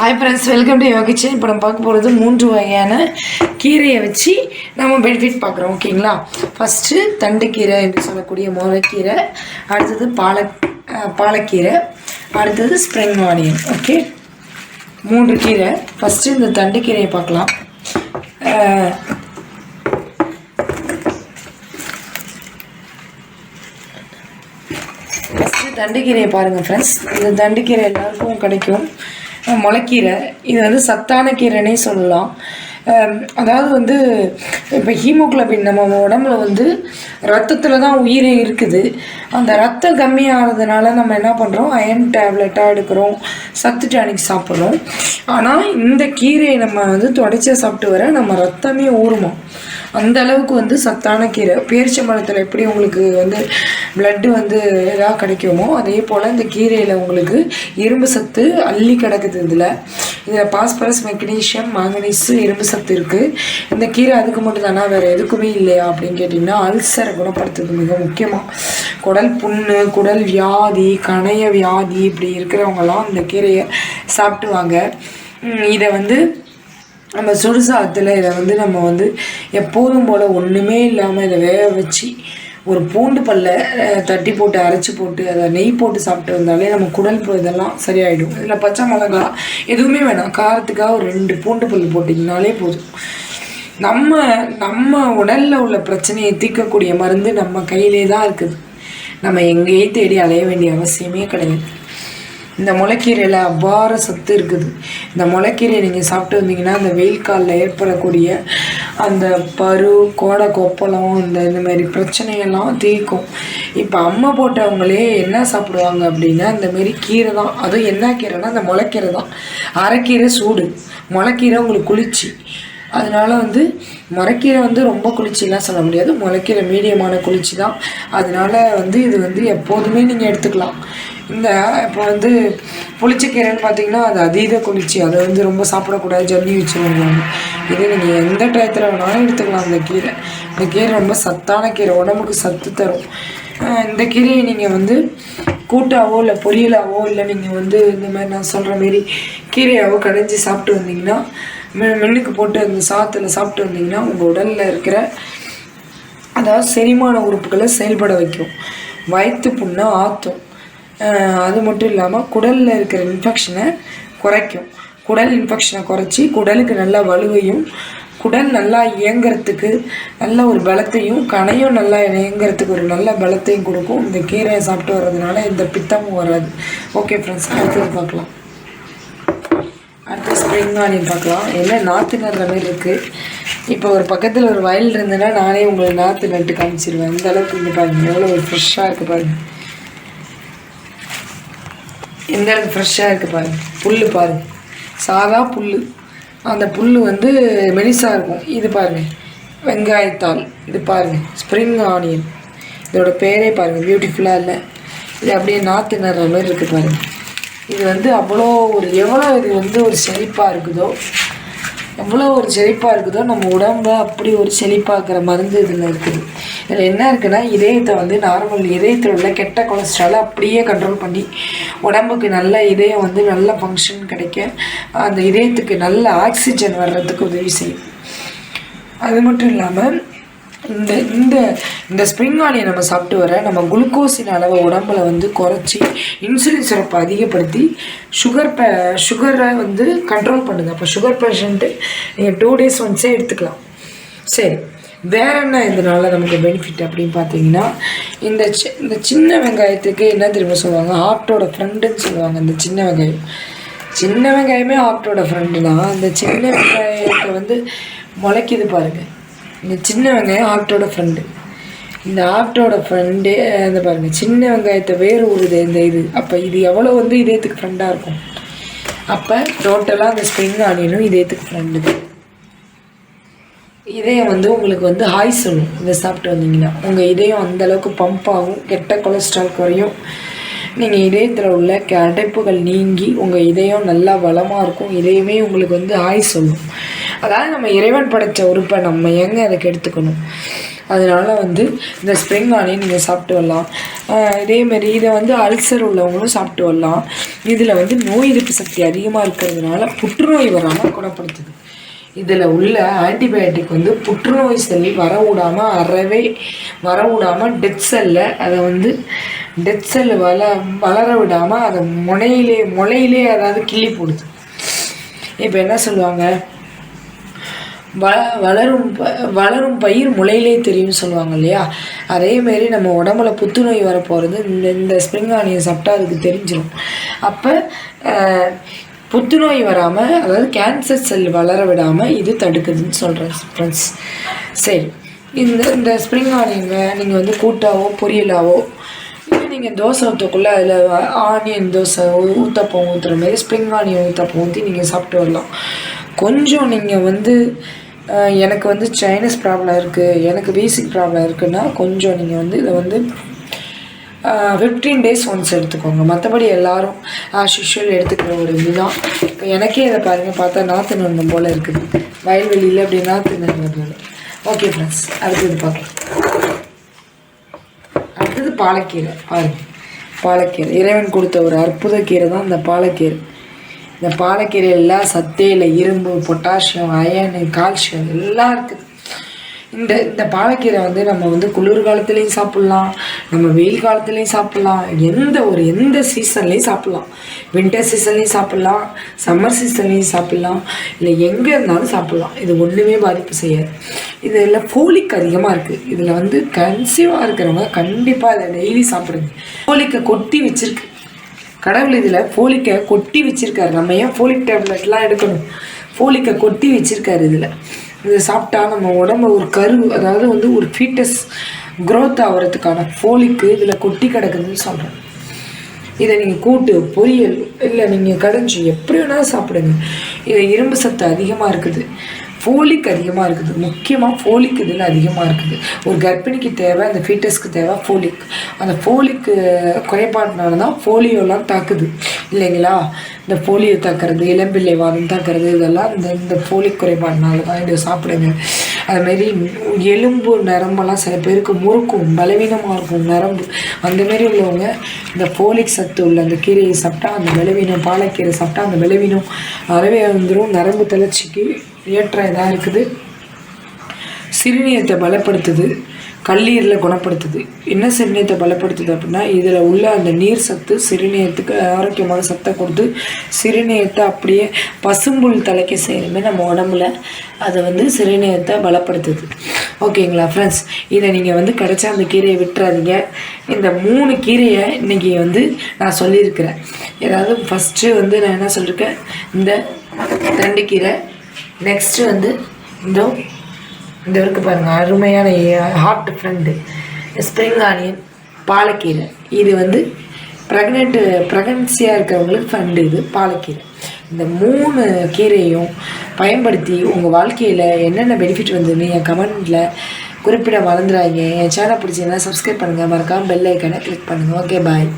Hi friends welcome to yoga இப்போ நம்ம பார்க்க போகிறது மூன்று வகையான கீரையை வச்சு நம்ம பெனிஃபிட் பார்க்குறோம் ஓகேங்களா ஃபஸ்ட்டு தண்டுக்கீரை என்று சொல்லக்கூடிய முளைக்கீரை அடுத்தது பால பாலக்கீரை அடுத்தது ஸ்ப்ரிங் ஆனியன் ஓகே மூன்று கீரை. ஃபஸ்ட்டு இந்த தண்டுக்கீரையை பார்க்கலாம். ஃபஸ்ட்டு தண்டுக்கீரையை பாருங்கள் ஃப்ரெண்ட்ஸ் இந்த தண்டுக்கீரை எல்லாருக்கும் கிடைக்கும். முளைக்கீரை. இது வந்து சத்தான கீரைனே சொல்லலாம். அதாவது வந்து இப்போ ஹீமோக்ளோபின் நம்ம உடம்புல வந்து ரத்தத்தில் தான் உயிரே இருக்குது. அந்த ரத்தம் கம்மியாகிறதுனால நம்ம என்ன பண்ணுறோம் அயன் டேப்லெட்டாக எடுக்கிறோம். சத்து டானிக் சாப்பிட்றோம். ஆனால் இந்த கீரையை நம்ம வந்து தொடச்சா சாப்பிட்டு வர நம்ம ரத்தமே ஊறுமா. அந்த அளவுக்கு வந்து சத்தான கீரை பேரிச்சம்பழத்தில் எப்படி உங்களுக்கு வந்து பிளட்டு வந்து இதாக கிடைக்குமோ அதே போல் இந்த கீரையில் உங்களுக்கு இரும்பு சத்து அள்ளி கிடக்குது இதில். இதில் பாஸ்பரஸ் மெக்னீஷியம் மாங்கனீஸு இரும்பு சத்து இருக்குது இந்த கீரை அதுக்கு மட்டும் தானே வேறு எதுக்குமே இல்லையா அப்படின்னு கேட்டிங்கன்னா அல்சரை குணப்படுத்துறது மிக முக்கியமாக குடல் புண்ணு குடல் வியாதி கணைய வியாதி இப்படி இருக்கிறவங்கலாம் இந்த கீரையை சாப்பிடுவாங்க இதை வந்து நம்ம சுடுசாதத்தில் இதை வந்து நம்ம வந்து எப்போதும் போல் ஒன்றுமே இல்லாமல் இதை வேக வச்சு ஒரு பூண்டு பல்ல தட்டி போட்டு அரைச்சி போட்டு அதை நெய் போட்டு சாப்பிட்டு வந்தாலே நம்ம குடல் இதெல்லாம் சரியாயிடும். இதில் பச்சை மிளகா எதுவுமே வேணாம். காரத்துக்காக ஒரு ரெண்டு பூண்டு பல் போட்டிங்கனாலே போதும். நம்ம நம்ம உடலில் உள்ள பிரச்சனையை தீர்க்கக்கூடிய மருந்து நம்ம கையிலே தான் இருக்குது. நம்ம எங்கேயே தேடி அலைய வேண்டிய அவசியமே கிடையாது. இந்த முளைக்கீரையில் அபார சத்து இருக்குது. இந்த முளைக்கீரையை நீங்கள் சாப்பிட்டு வந்தீங்கன்னா அந்த வெயில் காலில் ஏற்படக்கூடிய அந்த பரு கோடை கொப்பளம் இந்த இந்த மாதிரி பிரச்சனையெல்லாம் தீர்க்கும். இப்போ அம்மா போட்டவங்களே என்ன சாப்பிடுவாங்க அப்படின்னா இந்தமாரி கீரை தான். அதுவும் என்ன கீரைனா அந்த முளைக்கீரை தான். அரைக்கீரை சூடு. முளைக்கீரை உங்களுக்கு குளிர்ச்சி. அதனால வந்து முளைக்கீரை வந்து ரொம்ப குளிர்ச்சிலாம் சொல்ல முடியாது. முளைக்கீரை மீடியமான குளிர்ச்சி தான். அதனால வந்து இது வந்து எப்போதுமே நீங்கள் எடுத்துக்கலாம். இந்த இப்போ வந்து புளிச்சக்கீரைன்னு பார்த்தீங்கன்னா அது அதீத குளிர்ச்சி. அதை வந்து ரொம்ப சாப்பிடக்கூடாது ஜல்லி வச்சுருவாங்க. இது நீங்கள் எந்த டயத்தில் வேணாலும் எடுத்துக்கலாம் அந்த கீரை. இந்த கீரை ரொம்ப சத்தான கீரை. உடம்புக்கு சத்து தரும். இந்த கீரையை நீங்கள் வந்து கூட்டாவோ இல்லை பொரியலாவோ இல்லை நீங்கள் வந்து இந்த மாதிரி நான் சொல்கிற மாரி கீரையாவோ கடைஞ்சி சாப்பிட்டு வந்தீங்கன்னா மெ- மென்னுக்கு போட்டு அந்த சாத்தில் சாப்பிட்டு வந்தீங்கன்னா உங்கள் உடலில் இருக்கிற அதாவது செரிமான உறுப்புகளை செயல்பட வைக்கும். வயிற்று புண்ணை ஆற்றும் அது மட்டும் இல்லாமல் குடலில் இருக்கிற இன்ஃபெக்ஷனை குறைக்கும். குடல் இன்ஃபெக்ஷனை குறைச்சி குடலுக்கு நல்ல வலுவையும் குடல் நல்லா இயங்குறதுக்கு நல்ல ஒரு பலத்தையும் கனையும் நல்லா இயங்குறதுக்கு ஒரு நல்ல பலத்தையும் கொடுக்கும். இந்த கீரையை சாப்பிட்டு வர்றதுனால இந்த பித்தமும் வராது. ஓகே ஃப்ரெண்ட்ஸ் அடுத்தது பார்க்கலாம். அடுத்து ஸ்ப்ரிங் ஆனியன் பார்க்கலாம். என்ன நாற்று நடுற மாதிரி இருக்குது இப்போ ஒரு பக்கத்தில் ஒரு வயல் இருந்ததுன்னா நானே உங்களுக்கு நாற்று நட்டு காமிச்சிருவேன். இந்த அளவுக்கு இங்கே பாருங்கள் எவ்வளோ ஒரு ஃப்ரெஷ்ஷாக இருக்குது பாருங்கள் எந்த அளவுக்கு ஃப்ரெஷ்ஷாக இருக்குது பாருங்க. புல் பாருங்க. சாதா புல் அந்த புல் வந்து மெலிசாக இருக்கும். இது பாருங்கள் வெங்காயத்தாள். இது பாருங்கள் ஸ்ப்ரிங் ஆனியன் இதோட பேரே பாருங்கள் பியூட்டிஃபுல்லாக இல்லை. இது அப்படியே நாற்று நடுற மாதிரி இருக்குது பாருங்கள் இது வந்து அவ்வளோ ஒரு எவ்வளோ இது வந்து ஒரு செழிப்பாக இருக்குதோ எவ்வளோ ஒரு செழிப்பாக இருக்குதோ நம்ம உடம்பை அப்படி ஒரு செழிப்பாக்குற மருந்து இதில் இருக்குது. இதில் என்ன இருக்குன்னா இதயத்தை வந்து நார்மல் இதயத்தில் உள்ள கெட்ட கொலஸ்ட்ராலை அப்படியே கண்ட்ரோல் பண்ணி உடம்புக்கு நல்ல இதயம் வந்து நல்ல ஃபங்க்ஷன் கிடைக்க அந்த இதயத்துக்கு நல்ல ஆக்சிஜன் வர்றதுக்கு உதவி செய்யும். அது மட்டும் இல்லாமல் இந்த இந்த இந்த ஸ்ப்ரிங் ஆனியை நம்ம சாப்பிட்டு வர நம்ம குளுக்கோஸின் அளவை உடம்பில் வந்து குறைச்சி இன்சுலின் சுரப்பை அதிகப்படுத்தி சுகர் ப சுகரை வந்து கண்ட்ரோல் பண்ணுது. அப்போ சுகர் பேஷண்ட்டு நீங்கள் டூ டேஸ் ஒன்ஸே எடுத்துக்கலாம். சரி. வேற என்ன இதனால நமக்கு பெனிஃபிட் அப்படின்னு பார்த்தீங்கன்னா இந்த சி இந்த சின்ன வெங்காயத்துக்கு என்ன திரும்ப சொல்லுவாங்க? ஹார்ட்டோட ஃப்ரெண்டுன்னு சொல்லுவாங்க இந்த சின்ன வெங்காயம். சின்ன வெங்காயமே ஹார்ட்டோட ஃப்ரெண்டு தான். அந்த சின்ன வெங்காயத்தை வந்து முளைக்குது பாருங்க. இந்த சின்ன வெங்காயம் ஹார்ட்டோட ஃப்ரெண்டு இந்த ஆப்டோட ஃப்ரெண்டே இந்த பாருங்க சின்ன வெங்காயத்தை வேறு உருது இந்த இது. அப்போ இது எவ்வளோ வந்து இதயத்துக்கு ஃப்ரெண்டாக இருக்கும்? அப்போ டோட்டலாக அந்த ஸ்ப்ரிங் ஆனியனும் இதயத்துக்கு ஃப்ரெண்டு தான். இதயம் வந்து உங்களுக்கு வந்து ஹாய் சொல்லும் இதை சாப்பிட்டு வந்தீங்கன்னா. உங்கள் இதயம் அந்தளவுக்கு பம்ப் ஆகும். கெட்ட கொலஸ்ட்ரால் குறையும். நீங்கள் இதயத்தில் உள்ள கெ- அடைப்புகள் நீங்கி உங்கள் இதயம் நல்லா வளமாக இருக்கும். இதயமே உங்களுக்கு வந்து ஹாய் சொல்லும் அதாவது நம்ம இறைவன் படைத்த உறுப்பை நம்ம ஏங்க அதை கெடுத்துக்கணும் அதனால் வந்து இந்த ஸ்ப்ரிங் ஆனியன் நீங்கள் சாப்பிட்டு வரலாம். இதேமாரி இதை வந்து அல்சர் உள்ளவங்களும் சாப்பிட்டு வரலாம். இதில் வந்து நோய் எதிர்ப்பு சக்தி அதிகமாக இருக்கிறதுனால புற்றுநோய் வராமல் குணப்படுத்துது. இதில் உள்ள ஆன்டிபயோட்டிக் வந்து புற்றுநோய் செல் வரவிடாமல் அறவே வரவிடாமல் டெத் செல்லை அதை வந்து டெத் செல் வள வளர விடாமல் அதை முனையிலே முளையிலே அதாவது கிள்ளி போடுது. இப்போ என்ன சொல்லுவாங்க? வள வளரும் ப வளரும் பயிர் முளையிலே தெரியும்னு சொல்லுவாங்க இல்லையா? அதேமாரி நம்ம உடம்புல புத்துநோய் வரப்போகிறது இந்த இந்த ஸ்ப்ரிங் ஆனியை சாப்பிட்டா அதுக்கு தெரிஞ்சிடும் அப்போ புத்துநோய் வராமல் அதாவது கேன்சர் செல் வளர விடாமல் இது தடுக்குதுன்னு சொல்கிறேன் ஃப்ரெண்ட்ஸ் சரி இந்த இந்த ஸ்ப்ரிங் ஆனியனை நீங்கள் வந்து கூட்டாவோ பொரியலாவோ இல்லை நீங்கள் தோசை ஊற்றக்குள்ளே அதில் ஆனியன் தோசை ஊற்றப்பம் ஊற்றுற மாதிரி ஸ்ப்ரிங் ஆனியன் ஊத்தப்பம் ஊற்றி நீங்கள் சாப்பிட்டு வரலாம். கொஞ்சம் நீங்கள் வந்து எனக்கு வந்து சைனஸ் ப்ராப்ளம் இருக்குது எனக்கு பேசிக் ப்ராப்ளம் இருக்குன்னா கொஞ்சம் நீங்கள் வந்து இதை வந்து ஃபிஃப்டீன் டேஸ் ஒன்ஸ் எடுத்துக்கோங்க. மற்றபடி எல்லாரும் ஆஸ் யூஷுவல் எடுத்துக்கிற ஒரு இதுதான். இப்போ எனக்கே இதை பாருங்கள் பார்த்தா நாற்று நண்பம் போல் இருக்குது. வயல்வெளியில் அப்படி நாற்று நண்பம் போல். ஓகே ஃப்ரெண்ட்ஸ் அடுத்தது பார்க்கலாம். அடுத்தது பாலக்கீரை. பாருங்கள் பாலக்கீரை. இறைவன் கொடுத்த ஒரு அற்புத கீரை தான் இந்த பாலக்கீரை. இந்த பாலக்கீரையில் சத்தையில் இரும்பு பொட்டாசியம் அயனு கால்சியம் எல்லாம் இருக்குது இந்த இந்த பாலக்கீரை வந்து நம்ம வந்து குளிர் காலத்துலேயும் சாப்பிட்லாம் நம்ம வெயில் காலத்துலேயும் சாப்பிட்லாம் எந்த ஒரு எந்த சீசன்லேயும் சாப்பிட்லாம். வின்டர் சீசன்லேயும் சாப்பிட்லாம் சம்மர் சீசன்லேயும் சாப்பிட்லாம் இல்லை எங்கே இருந்தாலும் சாப்பிட்லாம். இது ஒன்றுமே பாதிப்பு செய்யாது. இதில் ஃபோலிக் அதிகமாக இருக்குது இதில் வந்து கன்சீவாக இருக்கிறவங்க கண்டிப்பாக இதை டெய்லி சாப்பிடுங்க. ஃபோலிக்கை கொட்டி வச்சுருக்கு. கடவுள் இதில் ஃபோலிக்கை கொட்டி வச்சிருக்காரு. நம்ம ஏன் ஃபோலிக் டேப்லெட்லாம் எடுக்கணும்? ஃபோலிக்கை கொட்டி வச்சுருக்காரு இதில். இதை சாப்பிட்டா நம்ம உடம்பு ஒரு கரு அதாவது வந்து ஒரு ஃபீட்டஸ் க்ரோத் ஆகிறதுக்கான ஃபோலிக்கு இதில் கொட்டி கிடக்குதுன்னு சொல்கிறேன் இதை நீங்கள் கூட்டு பொரியல் இல்லை நீங்கள் கடைஞ்சி எப்படி வேணாலும் சாப்பிடுங்க. இது இரும்பு சத்து அதிகமாக இருக்குது. ஃபோலிக் அதிகமாக இருக்குது. முக்கியமாக ஃபோலிக் இதில் அதிகமாக இருக்குது? ஒரு கர்ப்பிணிக்கு தேவை அந்த ஃபீட்டஸ்க்கு தேவை ஃபோலிக் அந்த ஃபோலிக்கு குறைபாடுனால தான் ஃபோலியோலாம் தாக்குது. இல்லைங்களா? இந்த போலியோ தாக்குறது இளம்பிள்ளை வாதம் தாக்குறது இதெல்லாம் இந்த இந்த ஃபோலிக் குறைபாடுனால தான் இதை சாப்பிடுங்க. அதுமாரி எலும்பு நரம்பெல்லாம் சில பேருக்கு முறுக்கும் பலவீனமாக இருக்கும் நரம்பு. அந்தமாரி உள்ளவங்க இந்த ஃபோலிக் சத்து உள்ள அந்த கீரையை சாப்பிட்டா அந்த பலவீனம் பாலக்கீரை சாப்பிட்டா அந்த பலவீனம் அறவே வந்துடும் நரம்பு தளர்ச்சிக்கு ஏற்ற இதாக இருக்குது. சிறுநீரத்தை பலப்படுத்துது கல்லீரலை குணப்படுத்துது. என்ன சிறுநீரத்தை பலப்படுத்துது அப்படின்னா இதில் உள்ள அந்த நீர் சத்து சிறுநீரத்துக்கு ஆரோக்கியமான சத்தை கொடுத்து சிறுநீரத்தை அப்படியே பசும்புல் தலைக்க செய்யணுமே நம்ம உடம்புல அதை வந்து சிறுநீரத்தை பலப்படுத்துது. ஓகேங்களா ஃப்ரெண்ட்ஸ் இதை நீங்கள் வந்து கிடச்ச அந்த கீரையை விட்டுறாதீங்க. இந்த மூணு கீரையை இன்றைக்கி வந்து நான் சொல்லியிருக்கிறேன். ஏதாவது ஃபஸ்ட்டு வந்து நான் என்ன சொல்லியிருக்கேன் இந்த தண்டுக்கீரை நெக்ஸ்ட்டு வந்து இந்த இந்த இருக்கு பாருங்கள் அருமையான ஹார்ட் ஃப்ரெண்டு ஸ்ப்ரிங் ஆனியன் பாலக்கீரை. இது வந்து ப்ரெக்னென்ட்டு ப்ரெக்னன்சியாக இருக்கிறவங்களுக்கு ஃப்ரெண்டு இது பாலக்கீரை. இந்த மூணு கீரையும் பயன்படுத்தி உங்கள் வாழ்க்கையில் என்னென்ன பெனிஃபிட் வந்ததுன்னு என் கமெண்டில் குறிப்பிட மறந்துடாங்க என் சேனல் பிடிச்சிங்கன்னா சப்ஸ்கிரைப் பண்ணுங்கள் மறக்காமல் பெல் ஐக்கனை கிளிக் பண்ணுங்கள் ஓகே பாய்